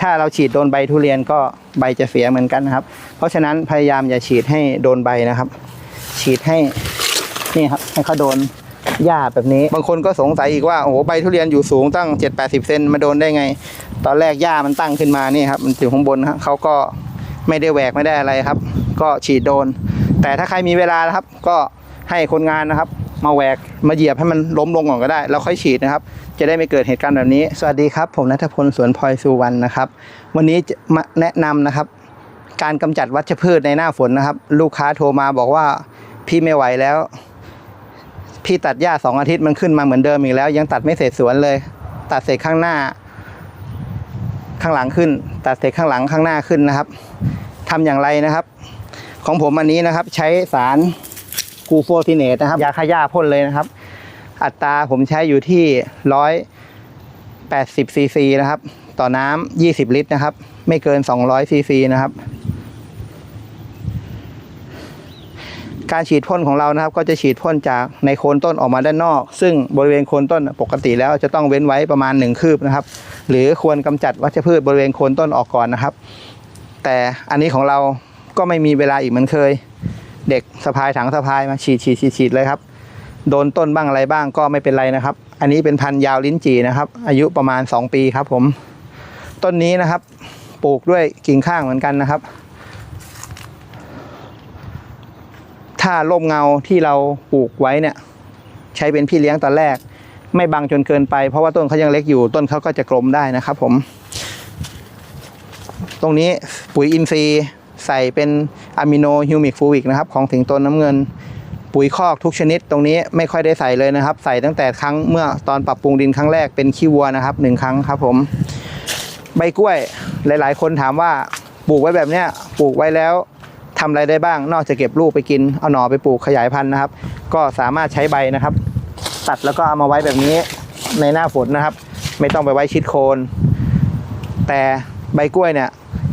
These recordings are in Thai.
ถ้าเราฉีดโดนใบทุเรียนก็ใบจะเสียเหมือนกันนะครับ เพราะฉะนั้นพยายามอย่าฉีดให้โดนใบนะครับ ฉีดให้นี่ครับให้เขาโดนหญ้าแบบนี้ บางคนก็สงสัยอีกว่าโอ้โหใบทุเรียนอยู่สูงตั้ง 7 8 0 เซนมาโดนได้ไง ตอนแรกหญ้ามันตั้งขึ้นมานี่ครับมันอยู่ข้างบนครับเขาก็ไม่ได้แหวกไม่ได้อะไรครับ ก็ฉีดโดน แต่ถ้าใครมีเวลานะครับ ก็ให้คนงานนะครับ มาแหวกมาเหยียบให้มันล้มลงก่อนก็ได้แล้วค่อยฉีดนะครับ จะได้ไม่เกิดเหตุการณ์แบบนี้ สวัสดีครับ ผมนัทพลสวนพลอยสุวรรณนะครับ วันนี้จะมาแนะนำนะครับ การกำจัดวัชพืชในหน้าฝนนะครับ ลูกค้าโทรมาบอกว่าพี่ไม่ไหวแล้ว พี่ตัดหญ้าสองอาทิตย์มันขึ้นมาเหมือนเดิมอีกแล้ว ยังตัดไม่เสร็จสวนเลย ตัดเสร็จข้างหน้า ข้างหลังขึ้น ตัดเสร็จข้างหลังข้างหน้าขึ้นนะครับทำอย่างไรนะครับ ของผมอันนี้นะครับ ใช้สาร กูโฟทิเนตนะครับยาฆ่าหญ้าพ่นเลยนะครับ อัตราผมใช้อยู่ที่ร้อยแปดสิบซีซีนะครับ ต่อน้ำยี่สิบลิตรนะครับ ไม่เกินสองร้อยซีซีนะครับ การฉีดพ่นของเรานะครับ ก็จะฉีดพ่นจากในโคนต้นออกมาด้านนอก ซึ่งบริเวณโคนต้นปกติแล้วจะต้องเว้นไว้ประมาณหนึ่งคืบนะครับ หรือควรกำจัดวัชพืชบริเวณโคนต้นออกก่อนนะครับ แต่อันนี้ของเราก็ไม่มีเวลาอีกเหมือนเคย เด็กสะพายถังสะพายมาฉีดฉีดฉีดฉีดเลยครับ โดนต้นบ้างอะไรบ้างก็ไม่เป็นไรนะครับ อันนี้เป็นพันธุ์ยาวลิ้นจี่นะครับ อายุประมาณ 2 ปีครับ ผม ต้นนี้นะครับ ปลูกด้วยกิ่งข้างเหมือนกันนะครับ ถ้าร่มเงาที่เราปลูกไว้เนี่ย ใช้เป็นพี่เลี้ยงตอนแรก ไม่บังจนเกินไปเพราะว่าต้นเขายังเล็กอยู่ต้นเขาก็จะกลมได้นะครับ ผม ตรงนี้ปุ๋ยอินทรีย์ ใส่เป็นอะมิโนฮิวมิกฟูวิกนะครับของถึงต้นน้ำเงิน ปุ๋ยคอกทุกชนิดตรงนี้ไม่ค่อยได้ใส่เลยนะครับ ใส่ตั้งแต่ครั้งเมื่อตอนปรับปรุงดินครั้งแรกเป็นขี้วัวนะครับหนึ่งครั้งครับผมใบกล้วยหลาย ๆ คนถามว่าปลูกไว้แบบเนี้ยปลูกไว้แล้วทำอะไรได้บ้าง นอกจากเก็บลูกไปกิน เอาหน่อไปปลูกขยายพันธุ์นะครับ ก็สามารถใช้ใบนะครับ ตัดแล้วก็เอามาไว้แบบนี้ในหน้าฝนนะครับ ไม่ต้องไปไว้ชิดโคน แต่ใบกล้วยเนี่ย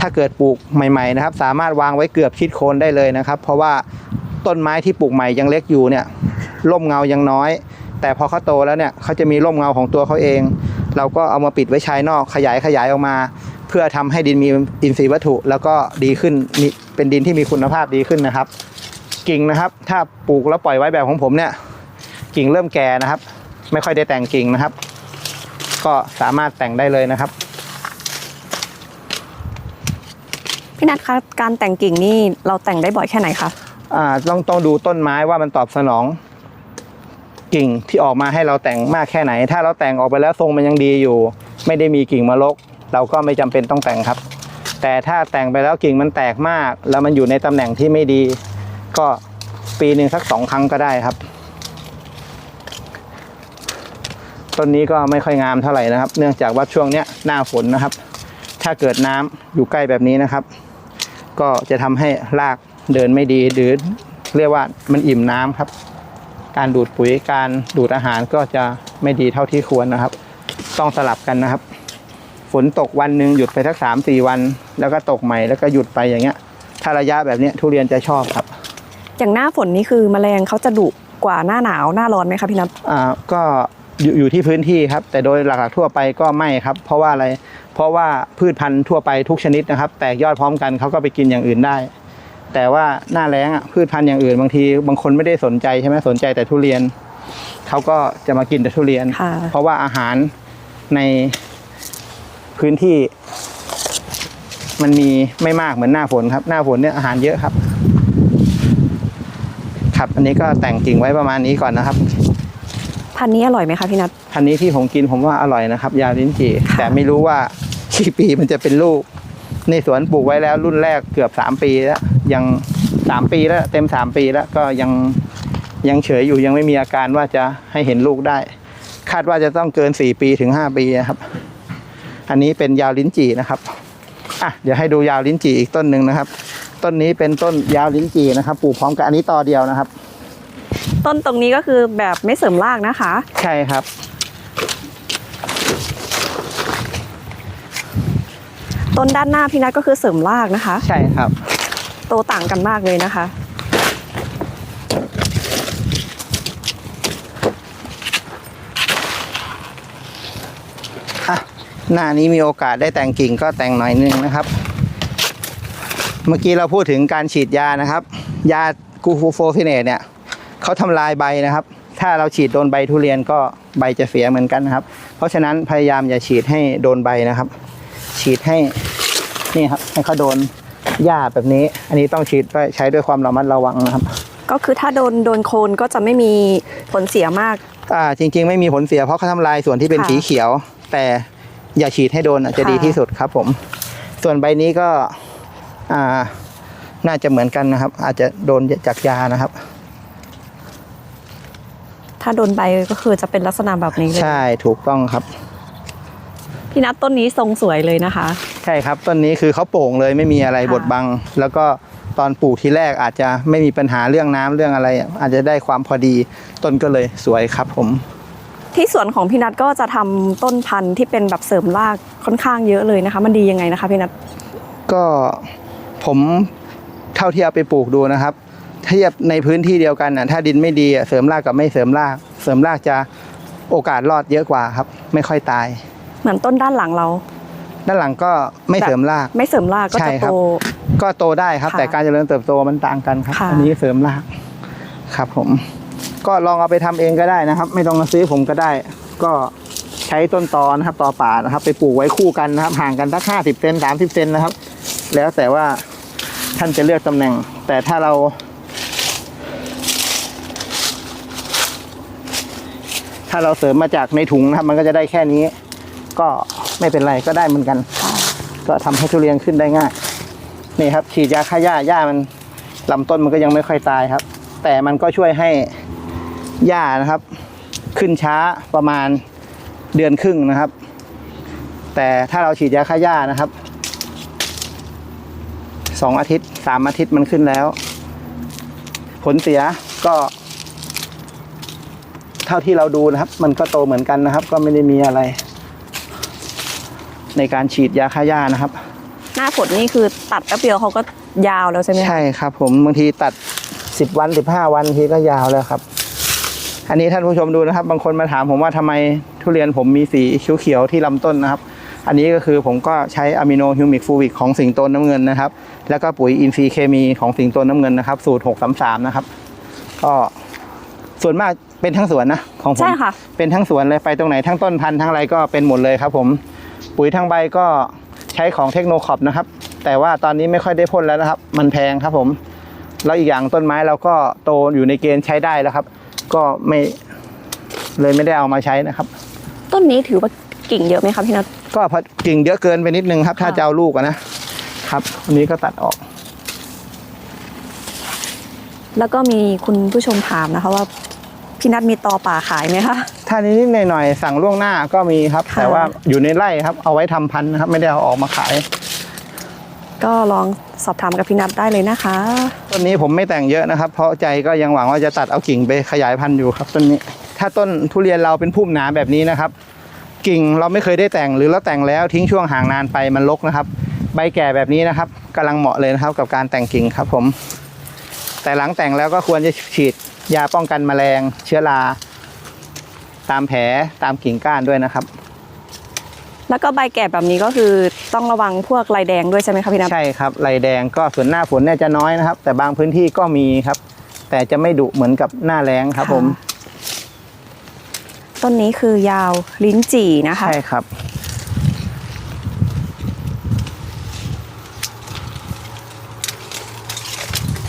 ถ้าเกิดปลูกใหม่ๆนะครับ สามารถวางไว้เกือบชิดโคนได้เลยนะครับ เพราะว่าต้นไม้ที่ปลูกใหม่ยังเล็กอยู่เนี่ยร่มเงายังน้อย แต่พอเขาโตแล้วเนี่ยเขาจะมีร่มเงาของตัวเขาเอง เราก็เอามาปิดไว้ชายนอกขยายขยายออกมา เพื่อทำให้ดินมีอินทรีย์วัตถุ แล้วก็ดีขึ้นเป็นดินที่มีคุณภาพดีขึ้นนะครับ กิ่งนะครับ ถ้าปลูกแล้วปล่อยไว้แบบของผมเนี่ยกิ่งเริ่มแก่นะครับ ไม่ค่อยได้แต่งกิ่งนะครับ ก็สามารถแต่งได้เลยนะครับ พี่นัทคะการแต่งกิ่งนี่เราแต่งได้บ่อยแค่ไหนคะอ่าต้องต้องดูต้นไม้ว่ามันตอบสนอง กิ่งที่ออกมาให้เราแต่งมากแค่ไหน ถ้าเราแต่งออกไปแล้วทรงมันยังดีอยู่ ไม่ได้มีกิ่งมาลกเราก็ไม่จำเป็นต้องแต่งครับ แต่ถ้าแต่งไปแล้วกิ่งมันแตกมาก แล้วมันอยู่ในตำแหน่งที่ไม่ดี ก็ปีหนึ่งสักสองครั้งก็ได้ครับต้นนี้ก็ไม่ค่อยงามเท่าไหร่นะครับ เนื่องจากว่าช่วงเนี้ยหน้าฝนนะครับ ถ้าเกิดน้ำอยู่ใกล้แบบนี้นะครับ ก็จะทำให้รากเดินไม่ดีหรือเรียกว่ามันอิ่มน้ำครับ การดูดปุ๋ยการดูดอาหารก็จะไม่ดีเท่าที่ควรนะครับ ต้องสลับกันนะครับ ฝนตกวันหนึ่งหยุดไปสักสามสี่วัน แล้วก็ตกใหม่แล้วก็หยุดไปอย่างเงี้ย ถ้าระยะแบบเนี้ยทุเรียนจะชอบครับ อย่างหน้าฝนนี่คือแมลงเขาจะดุกว่าหน้าหนาวหน้าร้อนไหมคะพี่นัทอ่าก็อยู่อยู่ที่พื้นที่ครับ แต่โดยหลักๆทั่วไปก็ไม่ครับ เพราะว่าอะไร เพราะว่าพืชพันธุ์ทั่วไปทุกชนิดนะครับ แตกยอดพร้อมกันเขาก็ไปกินอย่างอื่นได้ แต่ว่าหน้าแล้งอะพืชพันธุ์อย่างอื่นบางทีบางคนไม่ได้สนใจใช่ไหมสนใจแต่ทุเรียนเขาก็จะมากินแต่ทุเรียน ค่ะ เพราะว่าอาหารในพื้นที่ มันมีไม่มากเหมือนหน้าฝนครับ หน้าฝนเนี่ยอาหารเยอะครับ ครับอันนี้ก็แต่งกิ่งไว้ประมาณนี้ก่อนนะครับ พันธุ์นี้อร่อยไหมคะพี่นัท พันธุ์นี้ที่ผมกินผมว่าอร่อยนะครับ ยาลิ้นจี่ค่ะแต่ไม่รู้ว่า กี่ปีมันจะเป็นลูก ในสวนปลูกไว้แล้วรุ่นแรกเกือบสามปีแล้วยังสามปีแล้วเต็มสามปีแล้วก็ยังยังเฉยอยู่ยังไม่มีอาการว่าจะให้เห็นลูกได้ คาดว่าจะต้องเกินสี่ปีถึงห้าปีนะครับ อันนี้เป็นยาวลิ้นจี่นะครับอะเดี๋ยวให้ดูยาวลิ้นจี่อีกต้นหนึ่งนะครับ ต้นนี้เป็นต้นยาวลิ้นจี่นะครับปลูกพร้อมกับอันนี้ต่อเดียวนะครับ ต้นตรงนี้ก็คือแบบไม่เสริมรากนะคะ ใช่ครับ ต้นด้านหน้าพี่นัทก็คือเสริมรากนะคะ ใช่ครับ โตต่างกันมากเลยนะคะอะหน้านี้มีโอกาสได้แต่งกิ่งก็แต่งหน่อยนึงนะครับ เมื่อกี้เราพูดถึงการฉีดยานะครับ ยากูฟูโฟฟิเนตเนี่ยเขาทำลายใบนะครับ ถ้าเราฉีดโดนใบทุเรียนก็ใบจะเสียเหมือนกันนะครับ เพราะฉะนั้นพยายามอย่าฉีดให้โดนใบนะครับ ฉีดให้ นี่ครับให้เขาโดนหญ้าแบบนี้ อันนี้ต้องฉีดด้วยใช้ด้วยความระมัดระวังนะครับ ก็คือถ้าโดนโดนโคนก็จะไม่มีผลเสียมากอ่าจริง ๆ ไม่มีผลเสียเพราะเขาทำลายส่วนที่เป็นค่ะสีเขียว แต่อย่าฉีดให้โดนอะจะค่ะดีที่สุดครับผม ส่วนใบนี้ก็อ่าน่าจะเหมือนกันนะครับ อาจจะโดนจากยานะครับ ถ้าโดนใบก็คือจะเป็นลักษณะแบบนี้เลยใช่ถูกต้องครับ พี่นัทต้นนี้ทรงสวยเลยนะคะใช่ครับต้นนี้คือเขาโป่งเลยไม่มีอะไรค่ะบดบัง แล้วก็ตอนปลูกทีแรกอาจจะไม่มีปัญหาเรื่องน้ำเรื่องอะไร อาจจะได้ความพอดีต้นก็เลยสวยครับผม ที่สวนของพี่นัทก็จะทำต้นพันธุ์ที่เป็นแบบเสริมรากค่อนข้างเยอะเลยนะคะ มันดียังไงนะคะพี่นัทก็ผมเท่าที่เอาไปปลูกดูนะครับถ้าเทียบในพื้นที่เดียวกันนะถ้าดินไม่ดีอะเสริมรากกับไม่เสริมราก เสริมรากจะโอกาสรอดเยอะกว่าครับ ไม่ค่อยตาย เหมือนต้นด้านหลังเรา ด้านหลังก็ไม่เสริมราก ไม่เสริมรากก็ใช่จะครัโตบก็โตได้ครับค่ะแต่การเจริญเติบโตมันต่างกันครับค่ะอันนี้เสริมรากครับผม ก็ลองเอาไปทำเองก็ได้นะครับ ไม่ต้องมาซื้อผมก็ได้ ก็ใช้ต้นตอนะครับตอป่านะครับ ไปปลูกไว้คู่กันนะครับ ห่างกันสักห้าสิบเซนสามสิบเซนนะครับ แล้วแต่ว่าท่านจะเลือกตำแหน่ง แต่ถ้าเรา ถ้าเราเสริมมาจากในถุงนะครับ มันก็จะได้แค่นี้ ก็ ไม่เป็นไรก็ได้เหมือนกัน ก็ทำให้ทุเรียนขึ้นได้ง่าย นี่ครับ ฉีดยาฆ่าหญ้าหญ้ามันลำต้นมันก็ยังไม่ค่อยตายครับ แต่มันก็ช่วยให้หญ้านะครับ ขึ้นช้าประมาณเดือนครึ่งนะครับ แต่ถ้าเราฉีดยาฆ่าหญ้านะครับสองอาทิตย์สามอาทิตย์มันขึ้นแล้ว ผลเสียก็ เท่าที่เราดูนะครับ มันก็โตเหมือนกันนะครับ ก็ไม่ได้มีอะไร ในการฉีดยาฆ่าหญ้านะครับ หน้าฝนนี่คือตัดแป๊บเดียวเขาก็ยาวแล้วใช่ไหมคะใช่ครับ ผมบางทีตัด 10 วัน 15 วันทีก็ยาวแล้วครับ อันนี้ท่านผู้ชมดูนะครับ บางคนมาถามผมว่าทำไมทุเรียนผมมีสีเขียวๆที่ลำต้นนะครับ อันนี้ก็คือผมก็ใช้อะมิโนฮิวมิกฟูวิกของสิงโตน้ำเงินนะครับ แล้วก็ปุ๋ยอินทรีย์เคมีของสิงโตน้ำเงินนะครับสูตร633นะครับ ก็ส่วนมากเป็นทั้งสวนนะของผม ใช่ค่ะ เป็นทั้งสวนเลยไปตรงไหนทั้งต้นพันธุ์ทั้งอะไรก็เป็นหมดเลยครับผม ปุ๋ยทางใบก็ใช้ของเทคโนคอปนะครับ แต่ว่าตอนนี้ไม่ค่อยได้พ่นแล้วนะครับ มันแพงครับผม แล้วอีกอย่างต้นไม้เราก็โตอยู่ในเกณฑ์ใช้ได้แล้วครับ ก็ไม่เลยไม่ได้เอามาใช้นะครับ ต้นนี้ถือว่ากิ่งเยอะไหมคะพี่นัทก็พอกิ่งเยอะเกินไปนิดนึงครับ ถ้าค่ะจะเอาลูกอะนะครับอันนี้ก็ตัดออก แล้วก็มีคุณผู้ชมถามนะคะว่า พี่นัทมีตอป่าขายไหมคะ ถ้านิดๆหน่อยๆสั่งล่วงหน้าก็มีครับ ค่ะ แต่ว่าอยู่ในไร่ครับ เอาไว้ทำพันธุ์นะครับ ไม่ได้เอาออกมาขายก็ลองสอบถามกับพี่นัทได้เลยนะคะ ต้นนี้ผมไม่แต่งเยอะนะครับ เพราะใจก็ยังหวังว่าจะตัดเอากิ่งไปขยายพันธุ์อยู่ครับต้นนี้ ถ้าต้นทุเรียนเราเป็นพุ่มหนาแบบนี้นะครับ กิ่งเราไม่เคยได้แต่งหรือเราแต่งแล้วทิ้งช่วงห่างนานไปมันรกนะครับ ใบแก่แบบนี้นะครับกำลังเหมาะเลยนะครับกับการแต่งกิ่งครับผม แต่หลังแต่งแล้วก็ควรจะฉีดยาป้องกันแมลงเชื้อรา ตามแผลตามกิ่งก้านด้วยนะครับ แล้วก็ใบแก่แบบนี้ก็คือต้องระวังพวกลายแดงด้วยใช่ไหมคะพี่นัทใช่ครับลายแดงก็ส่วนหน้าฝนเนี่ยจะน้อยนะครับ แต่บางพื้นที่ก็มีครับ แต่จะไม่ดุเหมือนกับหน้าแล้งครับผม ต้นนี้คือยาวลิ้นจี่นะคะ ใช่ครับ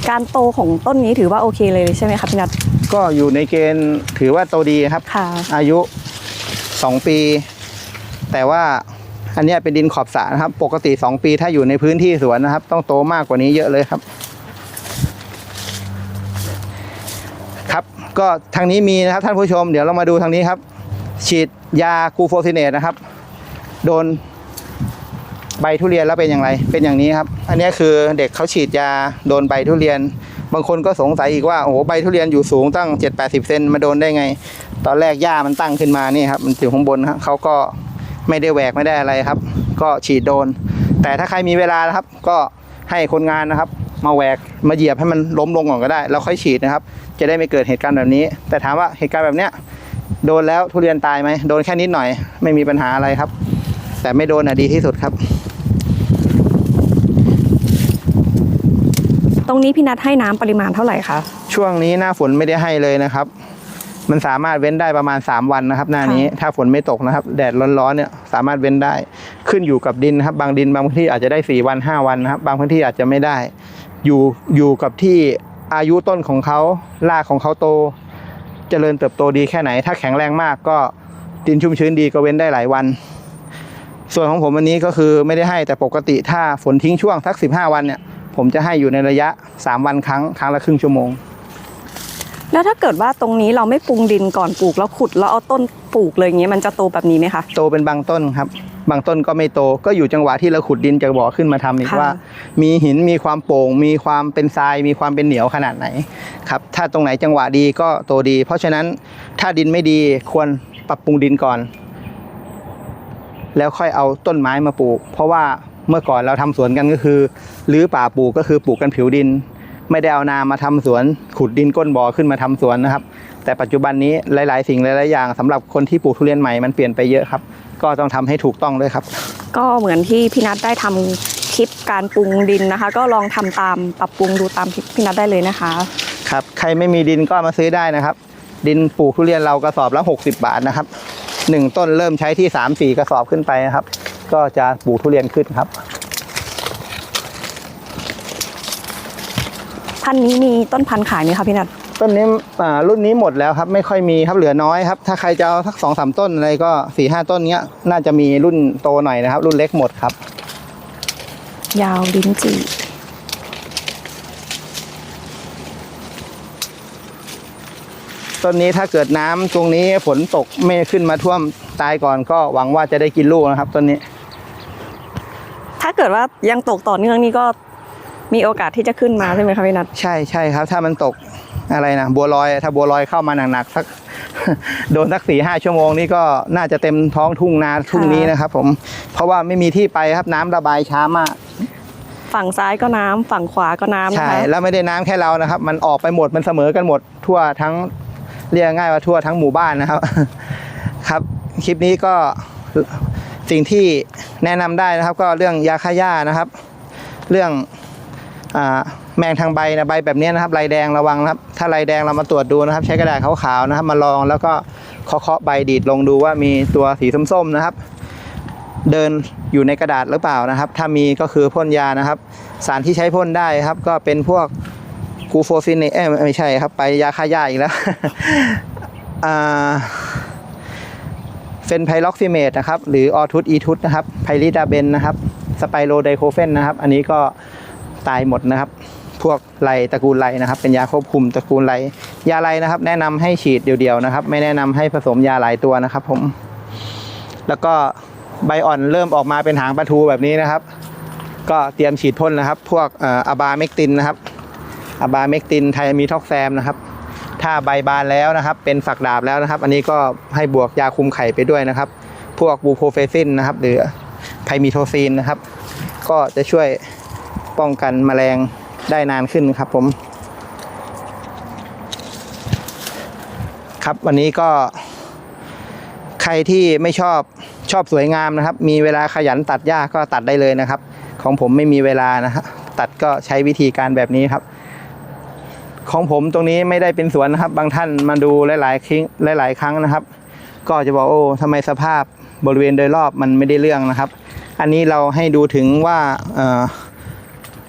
การโตของต้นนี้ถือว่าโอเคเลยใช่ไหมคะพี่นัทก็อยู่ในเกณฑ์ถือว่าโตดีครับ ค่ะ อายุ 2 ปี แต่ว่าอันเนี้ยเป็นดินขอบสระนะครับ ปกติ 2 ปีถ้าอยู่ในพื้นที่สวนนะครับ ต้องโตมากกว่านี้เยอะเลยครับ ครับ ก็ทางนี้มีนะครับท่านผู้ชม เดี๋ยวเรามาดูทางนี้ครับ ฉีดยากูโฟซิเนตนะครับ โดน ใบทุเรียนแล้วเป็นอย่างไร เป็นอย่างนี้ครับ อันนี้คือเด็กเขาฉีดยาโดนใบทุเรียน บางคนก็สงสัยอีกว่าโอ้โหใบทุเรียนอยู่สูงตั้ง 7-80 เซนมาโดนได้ไง ตอนแรกหญ้ามันตั้งขึ้นมานี่ครับมันอยู่ข้างบนครับเขาก็ไม่ได้แหวกไม่ได้อะไรครับ ก็ฉีดโดน แต่ถ้าใครมีเวลานะครับ ก็ให้คนงานนะครับ มาแหวกมาเหยียบให้มันล้มลงก่อนก็ได้แล้วค่อยฉีดนะครับ จะได้ไม่เกิดเหตุการณ์แบบนี้ แต่ถามว่าเหตุการณ์แบบเนี้ยโดนแล้วทุเรียนตายไหมโดนแค่นิดหน่อยไม่มีปัญหาอะไรครับ แต่ไม่โดนอะดีที่สุดครับ ตรงนี้พี่นัทให้น้ำปริมาณเท่าไหร่คะ ช่วงนี้หน้าฝนไม่ได้ให้เลยนะครับ มันสามารถเว้นได้ประมาณ 3 วันนะครับ หน้านี้ถ้าฝนไม่ตกนะครับ แดดร้อนๆเนี่ยสามารถเว้นได้ ขึ้นอยู่กับดินนะครับ บางดินบางพื้นที่อาจจะได้ 4 วัน 5 วันนะครับ บางพื้นที่อาจจะไม่ได้ อยู่อยู่กับที่อายุต้นของเขารากของเขาโต เจริญเติบโตดีแค่ไหน ถ้าแข็งแรงมากก็ดินชุ่มชื้นดีก็เว้นได้หลายวัน ส่วนของผมวันนี้ก็คือไม่ได้ให้แต่ปกติถ้าฝนทิ้งช่วงสัก 15 วันเนี่ย ผมจะให้อยู่ในระยะ 3 วันครั้งครั้งละครึ่งชั่วโมง แล้วถ้าเกิดว่าตรงนี้เราไม่ปรุงดินก่อนปลูกแล้วขุดแล้วเอาต้นปลูกเลยอย่างเงี้ยมันจะโตแบบนี้ไหมคะโตเป็นบางต้นครับ บางต้นก็ไม่โตก็อยู่จังหวะที่เราขุดดินจากบ่อขึ้นมาทำอีกค่ะ ว่า มีหินมีความโป่ง มีความเป็นทราย มีความเป็นเหนียวขนาดไหนครับถ้าตรงไหนจังหวะดีก็โตดี เพราะฉะนั้นถ้าดินไม่ดีควรปรับปรุงดินก่อน แล้วค่อยเอาต้นไม้มาปลูก เพราะว่า เมื่อก่อนเราทำสวนกันก็คือรื้อป่าปลูกก็คือปลูกกันผิวดิน ไม่ได้เอานามาทำสวนขุดดินก้นบ่อขึ้นมาทำสวนนะครับ แต่ปัจจุบันนี้หลาย ๆ สิ่งหลาย ๆ อย่างสำหรับคนที่ปลูกทุเรียนใหม่มันเปลี่ยนไปเยอะครับ ก็ต้องทำให้ถูกต้องด้วยครับ ก็เหมือนที่พี่นัทได้ทำคลิปการปรุงดินนะคะ ก็ลองทำตามปรับปรุงดูตามที่พี่นัทได้เลยนะคะครับใครไม่มีดินก็มาซื้อได้นะครับ ดินปลูกทุเรียนเรากระสอบละ60 บาทนะครับหนึ่งต้นเริ่มใช้ที่ 3 4 กระสอบขึ้นไปนะครับ ก็จะปลูกทุเรียนขึ้นครับ พันธุ์นี้มีต้นพันธุ์ขายไหมคะพี่นัทต้นนี้อ่ารุ่นนี้หมดแล้วครับ ไม่ค่อยมีครับเหลือน้อยครับ ถ้าใครจะเอาสักสองสามต้นอะไรก็สี่ห้าต้นเนี้ย น่าจะมีรุ่นโตหน่อยนะครับ รุ่นเล็กหมดครับ ยาวลิ้นจี่ต้นนี้ถ้าเกิดน้ำตรงนี้ฝนตกไม่ขึ้นมาท่วมตายก่อนก็หวังว่าจะได้กินลูกนะครับต้นนี้ถ้า เกิดว่ายังตกต่อเนื่องนี่ก็มีโอกาสที่จะขึ้นมาใช่ไหมคะพี่นัทใช่ใช่ครับ ถ้ามันตกอะไรนะบัวลอยถ้าบัวลอยเข้ามาหนักๆสักโดนสักสี่ห้าชั่วโมงนี่ก็น่าจะเต็มท้องทุ่งนาทุ่งนี้นะครับผมเพราะว่าไม่มีที่ไปครับน้ำระบายช้ามาก ฝั่งซ้ายก็น้ำฝั่งขวาก็น้ำนะใช่คะแล้วไม่ได้น้ำแค่เรานะครับ มันออกไปหมดมันเสมอกันหมด ทั่วทั้งเรียกง่ายว่าทั่วทั้งหมู่บ้านนะครับ ครับ คลิปนี้ก็ สิ่งที่แนะนำได้นะครับ ก็เรื่องยาฆ่าหญ้านะครับ เรื่องอแมงทางใบนะใบแบบนี้นะครับลายแดงระวังนะครับ ถ้าลายแดงเรามาตรวจดูนะครับ ใช้กระดาษขาวๆนะครับ มาลองแล้วก็เคาะๆใบดีดลงดูว่ามีตัวสีส้มๆนะครับ เดินอยู่ในกระดาษหรือเปล่านะครับ ถ้ามีก็คือพ่นยานะครับ สารที่ใช้พ่นได้ครับ ก็เป็นพวกกูโฟซินเอไม่ใช่ครับ ไปยาฆ่าหญ้าอีกแล้วอ่า เฟนไพล็อกซิเมตนะครับหรือออทุตอีทุตนะครับไพริดาเบนนะครับสไปโรไดโคเฟนนะครับ อันนี้ก็ตายหมดนะครับ พวกไรตระกูลไรนะครับ เป็นยาควบคุมตระกูลไรยาไรนะครับ แนะนำให้ฉีดเดียวๆนะครับ ไม่แนะนำให้ผสมยาหลายตัวนะครับ ผม แล้วก็ใบอ่อนเริ่มออกมาเป็นหางปลาทูแบบนี้นะครับ ก็เตรียมฉีดพ่นนะครับ พวกอ่ออะบาเมกตินนะครับอะบาเมกตินไทมีท็อกแซมนะครับ ถ้าใบบานแล้วนะครับ เป็นฝักดาบแล้วนะครับ อันนี้ก็ให้บวกยาคุมไข่ไปด้วยนะครับ พวกบูโพเฟซินนะครับ หรือไพมีโทซีนนะครับ ก็จะช่วยป้องกันแมลงได้นานขึ้นครับผมครับวันนี้ก็ ใครที่ไม่ชอบชอบสวยงามนะครับ มีเวลาขยันตัดหญ้าก็ตัดได้เลยนะครับ ของผมไม่มีเวลานะฮะตัดก็ใช้วิธีการแบบนี้ครับ ของผมตรงนี้ไม่ได้เป็นสวนนะครับ บางท่านมาดูหลายๆครั้งหลาย ๆ ครั้งนะครับ ก็จะบอกโอ้ทำไมสภาพบริเวณโดยรอบมันไม่ได้เรื่องนะครับ อันนี้เราให้ดูถึงว่า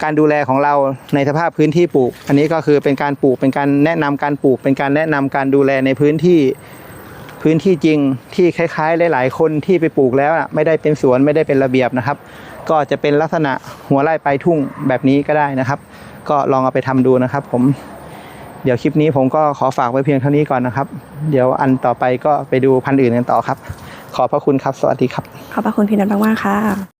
การดูแลของเราในสภาพพื้นที่ปลูก อันนี้ก็คือเป็นการปลูกเป็นการแนะนำการปลูก เป็นการแนะนำการดูแลในพื้นที่พื้นที่จริงที่คล้ายๆ หลาย ๆ คนที่ไปปลูกแล้วไม่ได้เป็นสวนไม่ได้เป็นระเบียบนะครับ ก็จะเป็นลักษณะหัวไร่ปลายทุ่งแบบนี้ก็ได้นะครับ ก็ลองเอาไปทำดูนะครับผม เดี๋ยวคลิปนี้ผมก็ขอฝากไว้เพียงเท่านี้ก่อนนะครับ เดี๋ยวอันต่อไปก็ไปดูพันธุ์อื่นกันต่อครับ ขอบพระคุณครับ สวัสดีครับ ขอบพระคุณพี่นัทมากๆค่ะ